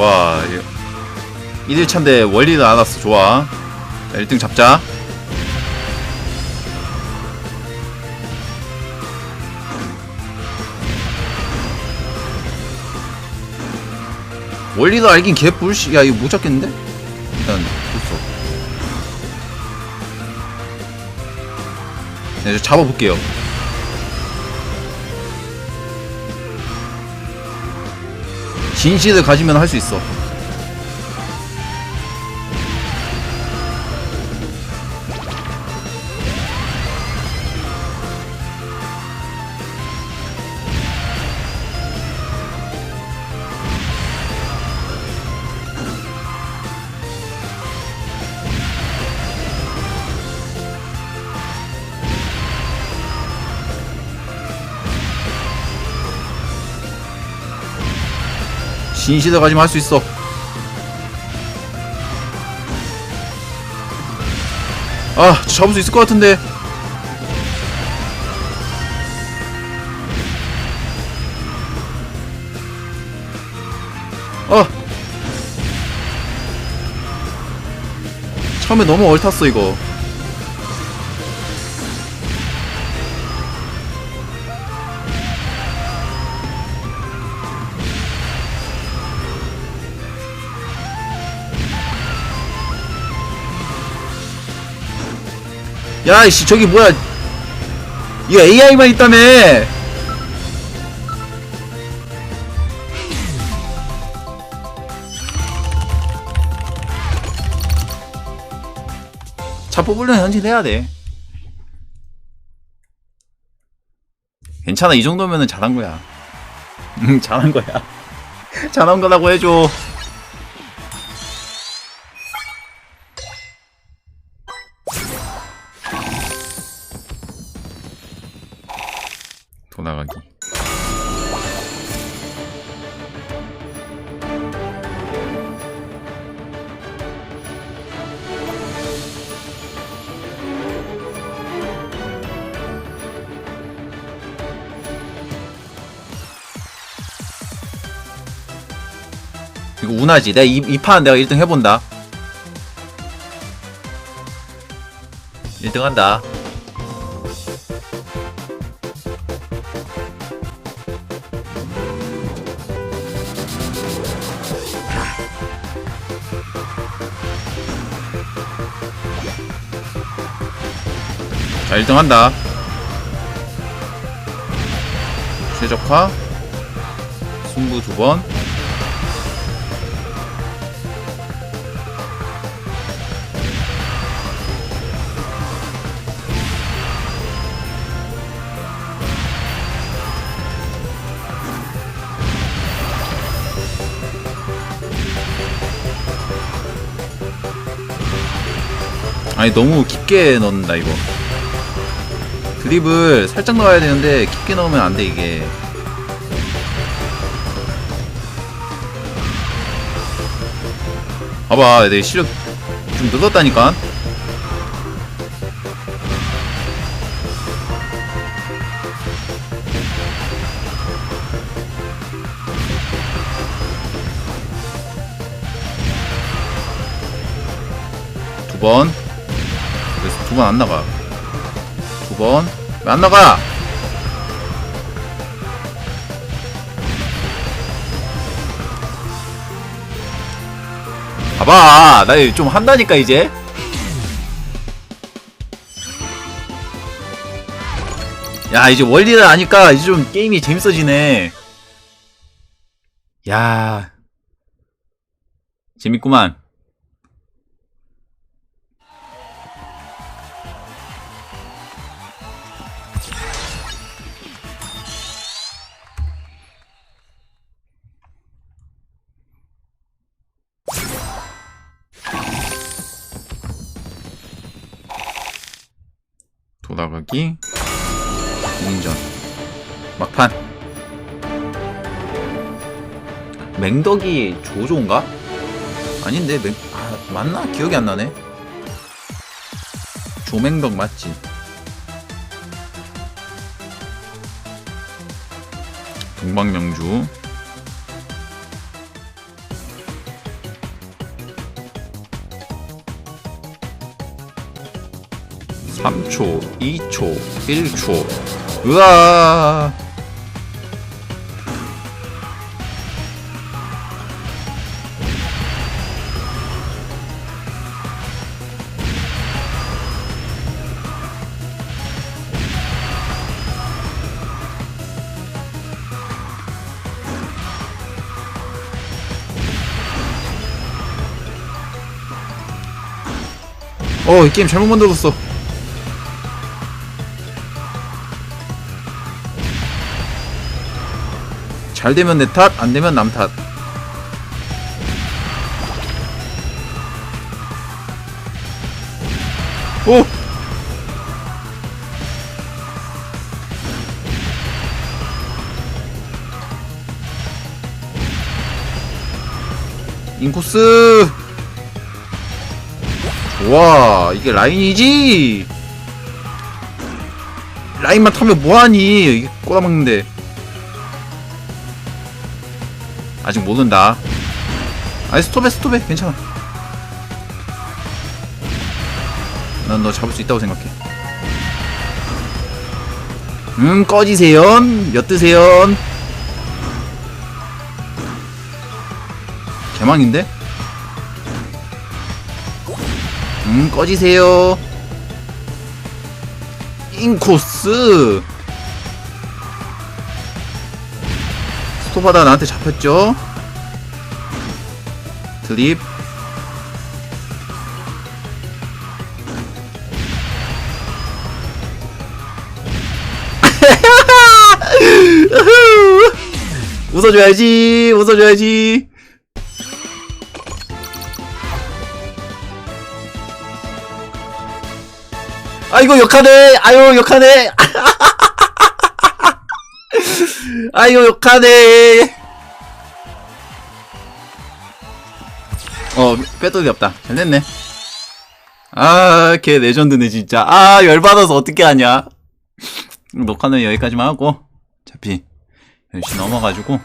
좋아 1일차인데 원리도 안 왔어. 좋아. 자, 1등 잡자. 원리도 알긴 개뿔씨. 야 이거 못 잡겠는데? 일단 줬어. 네, 저 잡아볼게요 진실을 가지면 할 수 있어 진실을 가지면 할 수 있어. 아 잡을 수 있을 것 같은데. 아. 처음에 너무 얼탔어 이거 야이씨 저기 뭐야. 이거 AI만 있다며. 차 뽑으려면 현질해야 돼. 괜찮아 이 정도면은 잘한 거야. 응 잘한 거야. 잘한 거라고 해줘 돌아가기. 이거 운하지. 내가 이, 이판 내가 1등 해본다. 1등 한다 자 1등 한다. 최적화. 승부 두번 아니 너무 깊게 넣는다 이거. 드립을 살짝 넣어야 되는데 깊게 넣으면 안 돼 이게. 봐봐 내 시력 좀 늘었다니까. 두번 두 번 안 나가. 두 번. 왜 안 나가! 봐봐! 나 좀 한다니까 이제. 야 이제 원리를 아니까 이제 좀 게임이 재밌어지네. 야. 재밌구만 돌아가기. 인전. 막판. 맹덕이 조조인가? 아닌데 맹... 아 맞나? 기억이 안 나네. 조맹덕 맞지? 동방명주 3초, 2초, 1초. 으아! 어, 이 게임 잘못 만들었어. 잘 되면 내 탓, 안 되면 남 탓. 오! 인코스! 와, 이게 라인이지? 라인만 타면 뭐하니? 꼬라박는데. 아직 모른다. 아니, 스톱해, 스톱해. 괜찮아. 난 너 잡을 수 있다고 생각해. 음, 꺼지세요. 몇 드세요. 개망인데? 음, 꺼지세요. 인코스. 스톱하다 나한테 잡혔죠? 드립. 웃어줘야지, 웃어줘야지. 아이고 욕하네 아유 욕하네 아이고 욕하네. 어 빼돌이 없다. 잘 됐네. 아 걔 레전드네 진짜. 아 열받아서 어떻게 하냐. 녹화는 여기까지만 하고. 어차피 10시 넘어가지고